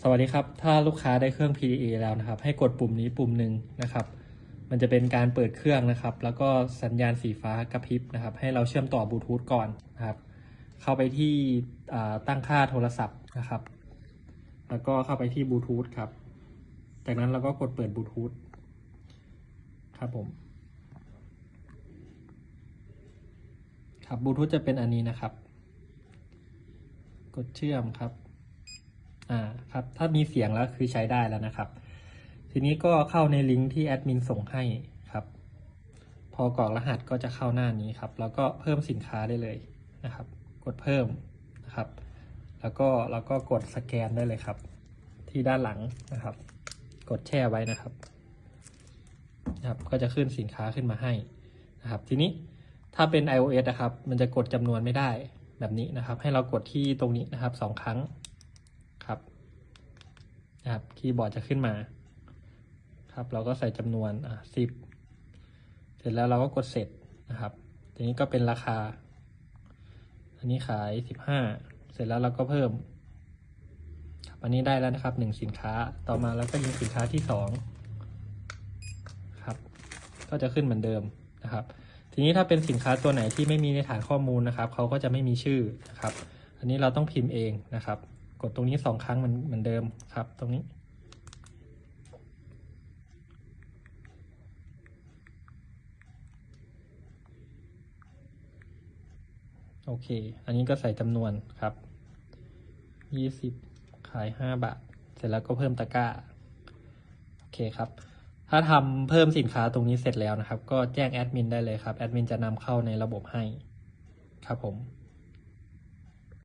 สวัสดีครับ ถ้าลูกค้าได้เครื่อง PDA แล้วนะครับ ให้กดปุ่มนี้ปุ่มหนึ่งนะครับ มันจะเป็นการเปิดเครื่องนะครับ แล้วก็สัญญาณสีฟ้ากระพริบนะครับ ให้เราเชื่อมต่อบลูทูธก่อนนะครับ เข้าไปที่ตั้งค่าโทรศัพท์นะครับ แล้วก็เข้าไปที่บลูทูธครับ จากนั้นเราก็กดเปิดบลูทูธครับผม ครับบลูทูธจะเป็นอันนี้นะครับ กดเชื่อมครับ อ่าครับ ถ้ามีเสียงแล้วคือใช้ได้แล้วนะครับ ทีนี้ก็เข้าในลิงก์ที่แอดมินส่งให้ครับ พอกรอกรหัสก็จะเข้าหน้านี้ครับ แล้วก็เพิ่มสินค้าได้เลยนะครับ กดเพิ่มนะครับ แล้วก็แล้วก็กดสแกนได้เลยครับ ที่ด้านหลังนะครับ กดแช่ไว้นะครับนะครับ ก็จะขึ้นสินค้าขึ้นมาให้นะครับ ทีนี้ถ้าเป็น iOS นะครับ มันจะกดจำนวนไม่ได้แบบนี้นะครับ ให้เรากดที่ตรงนี้นะครับสองครั้ง นะครับคีย์บอร์ดจะขึ้นมา ครับ เราก็ใส่จำนวนอะสิบเสร็จแล้วเราก็กดเสร็จนะครับทีนี้ก็เป็นราคา อันนี้ขายสิบห้าเสร็จแล้วเราก็เพิ่มครับอันนี้ได้แล้วนะครับหนึ่งสินค้าต่อมาแล้วก็ยิงสินค้าที่สองครับ ก็จะขึ้นเหมือนเดิมนะครับ ทีนี้ถ้าเป็นสินค้าตัวไหนที่ไม่มีในฐานข้อมูลนะครับเขาก็จะไม่มีชื่อนะครับ อันนี้เราต้องพิมพ์เองนะครับ กดตรงนี้สองครั้งเหมือนเหมือนเดิมครับ ตรงนี้ โอเค อันนี้ก็ใส่จำนวนครับยี่สิบขายห้าบาท เสร็จแล้วก็เพิ่มตะกร้า โอเคครับ ถ้าทำเพิ่มสินค้าตรงนี้เสร็จแล้วนะครับ ก็แจ้งแอดมินได้เลยครับ แอดมินจะนำเข้าในระบบให้ ครับผม